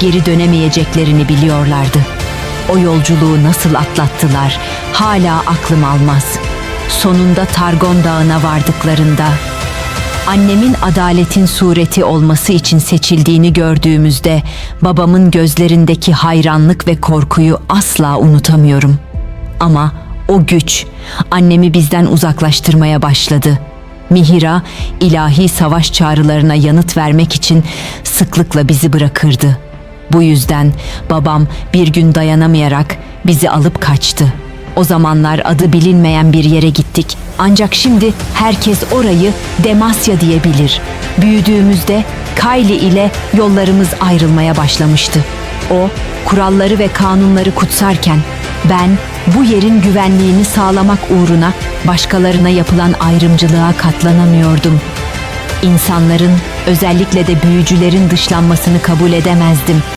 geri dönemeyeceklerini biliyorlardı. O yolculuğu nasıl atlattılar hala aklım almaz. Sonunda Targon Dağı'na vardıklarında annemin adaletin sureti olması için seçildiğini gördüğümüzde babamın gözlerindeki hayranlık ve korkuyu asla unutamıyorum. Ama o güç annemi bizden uzaklaştırmaya başladı. Mihira ilahi savaş çağrılarına yanıt vermek için sıklıkla bizi bırakırdı. Bu yüzden babam bir gün dayanamayarak bizi alıp kaçtı. O zamanlar adı bilinmeyen bir yere gittik. Ancak şimdi herkes orayı Demasya diyebilir. Büyüdüğümüzde Kylie ile yollarımız ayrılmaya başlamıştı. O kuralları ve kanunları kutsarken ben bu yerin güvenliğini sağlamak uğruna başkalarına yapılan ayrımcılığa katlanamıyordum. İnsanların, özellikle de büyücülerin dışlanmasını kabul edemezdim.